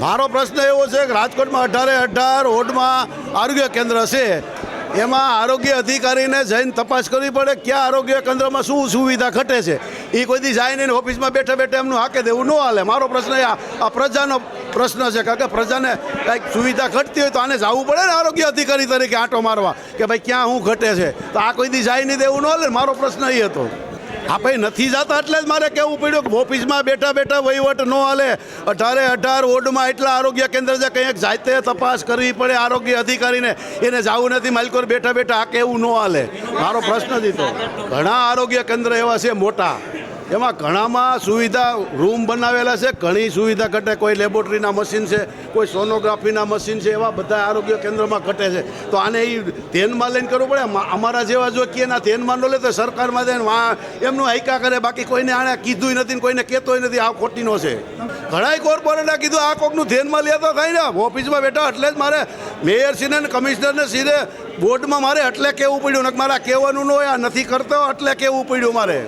મારો પ્રશ્ન એવો છે કે રાજકોટમાં અઢારે અઢાર ઓડમાં આરોગ્ય કેન્દ્ર છે. એમાં આરોગ્ય અધિકારીને જઈને તપાસ કરવી પડે ક્યાં આરોગ્ય કેન્દ્રમાં શું સુવિધા ઘટે છે. એ કોઈ દી જાય નહીં ઓફિસમાં બેઠા બેઠા એમનું હાકે દેવું ન હાલે. મારો પ્રશ્ન એ આ આ પ્રજાનો પ્રશ્ન છે કારણ કે પ્રજાને કંઈક સુવિધા ઘટતી હોય તો આને જવું પડે ને આરોગ્ય અધિકારી તરીકે આંટો મારવા કે ભાઈ ક્યાં શું ઘટે છે. તો આ કોઈ દી જાય નહીં દેવું ન હાલે મારો પ્રશ્ન એ હતો. ભાઈ નથી જતા એટલે જ મારે કહેવું પડ્યું કે ઓફિસમાં બેઠા બેઠા વહીવટ ન હાલે. અઢારે અઢાર વોર્ડમાં એટલા આરોગ્ય કેન્દ્ર છે કંઈક જાતે તપાસ કરવી પડે આરોગ્ય અધિકારીને. એને જવું નથી માલિકો બેઠા બેઠા આ કેવું ન હાલે. મારો પ્રશ્ન જ હતો ઘણા આરોગ્ય કેન્દ્ર એવા છે મોટા. એમાં ઘણામાં સુવિધા રૂમ બનાવેલા છે, ઘણી સુવિધા ઘટે. કોઈ લેબોરેટરીના મશીન છે, કોઈ સોનોગ્રાફીના મશીન છે, એવા બધા આરોગ્ય કેન્દ્રમાં ઘટે છે. તો આને એ ધ્યાનમાં લઈને કરવું પડે. અમારા જેવા જો કે એના ધ્યાનમાં ન લે તો સરકારમાં જાય ને એમનું હાઈકા કરે. બાકી કોઈને આણે કીધું નથી કોઈને કહેતોય નથી આ ખોટીનો છે. ઘણાય કોર્પોરેટે કીધું, આ કોકનું ધ્યાનમાં લેતા થાય ને. ઓફિસમાં બેઠા એટલે જ મારે મેયરશ્રીને ને કમિશનરને સીધે બોર્ડમાં મારે એટલે કહેવું પડ્યું. મારે કહેવાનું ન હોય, આ નથી કરતો એટલે કહેવું પડ્યું મારે.